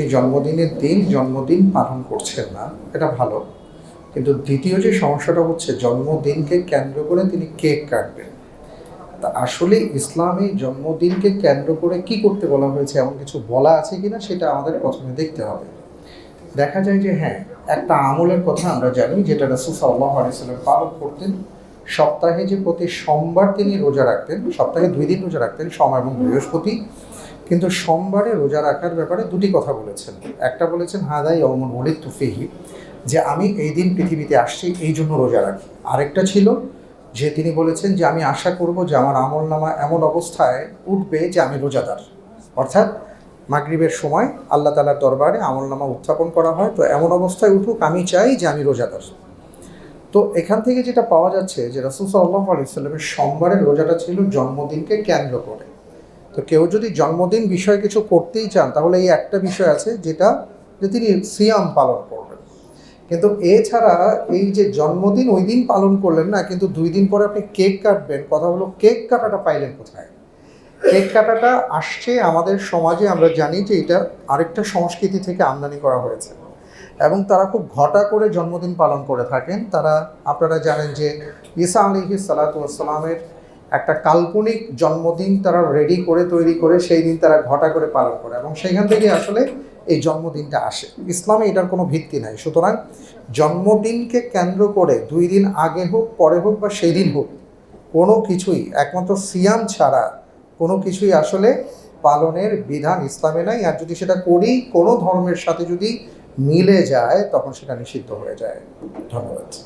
এই জন্মদিনের দিন জন্মদিন পালন করছেন না, এটা ভালো। কিন্তু দ্বিতীয় যে সমস্যাটা হচ্ছে, জন্মদিনকে কেন্দ্র করে তিনি কেক কাটবেন। তা আসলে ইসলামী জন্মদিনকে কেন্দ্র করে কি করতে বলা হয়েছে, এমন কিছু বলা আছে কিনা, সেটা আমাদের প্রথমে দেখতে হবে। দেখা যায় যে হ্যাঁ একটা আমলের কথা আমরা জানি, যেটা রাসুল সাল্লাহ আলাইসাল্লাম পালন করতেন। সপ্তাহে যে প্রতি সোমবার তিনি রোজা রাখতেন, সপ্তাহে দুই দিন রোজা রাখতেন, সোম এবং বৃহস্পতি। কিন্তু সোমবারে রোজা রাখার ব্যাপারে দুটি কথা বলেছেন। একটা বলেছেন, হাদাই অমন অলিত তুফিহি যে আমি এই দিন পৃথিবীতে আসছি, এই জন্য রোজা রাখি। আরেকটা ছিল যে তিনি বলেছেন যে আমি আশা করব যে আমার আমল নামা এমন অবস্থায় উঠবে যে আমি রোজাদার। অর্থাৎ মাগরিবের সময় আল্লাহ তালার দরবারে আমল নামা উত্থাপন করা হয়, তো এমন অবস্থায় উঠুক, আমি চাই যে আমি রোজাদার। তো এখান থেকে যেটা পাওয়া যাচ্ছে যে রাসুল সাল্লাহ আলাইসাল্লামের সোমবারের রোজাটা ছিল জন্মদিনকে কেন্দ্র করে। তো কেউ যদি জন্মদিন বিষয়ে কিছু করতেই চান, তাহলে এই একটা বিষয় আছে যেটা যে তিনি সিয়াম পালন করবেন। কিন্তু এছাড়া এই যে জন্মদিন ওই দিন পালন করলেন না, কিন্তু দুই দিন পরে আপনি কেক কাটবেন। কথা হলো কেক কাটাটা পাইলেন কোথায়? কেক কাটাটা আসছে আমাদের সমাজে, আমরা জানি যে এটা আরেকটা সংস্কৃতি থেকে আমদানি করা হয়েছে। এবং তারা খুব ঘটা করে জন্মদিন পালন করে থাকেন। তারা, আপনারা জানেন যে ঈসা আলিহি সালাতামের একটা কাল্পনিক জন্মদিন তারা রেডি করে, তৈরি করে, সেই দিন তারা ঘটা করে পালন করে এবং সেইখান থেকে আসলে এই জন্মদিনটা আসে। ইসলামে এটার কোনো ভিত্তি নাই। সুতরাং জন্মদিনকে কেন্দ্র করে দুই দিন আগে হোক, পরে হোক বা সেই দিন হোক, কোনো কিছুই, একমাত্র সিয়াম ছাড়া কোনো কিছুই আসলে পালনের বিধান ইসলামে নাই। আর যদি সেটা করি, কোনো ধর্মের সাথে যদি মিলে যায়, তখন সেটা নিষিদ্ধ হয়ে যায়। ধন্যবাদ।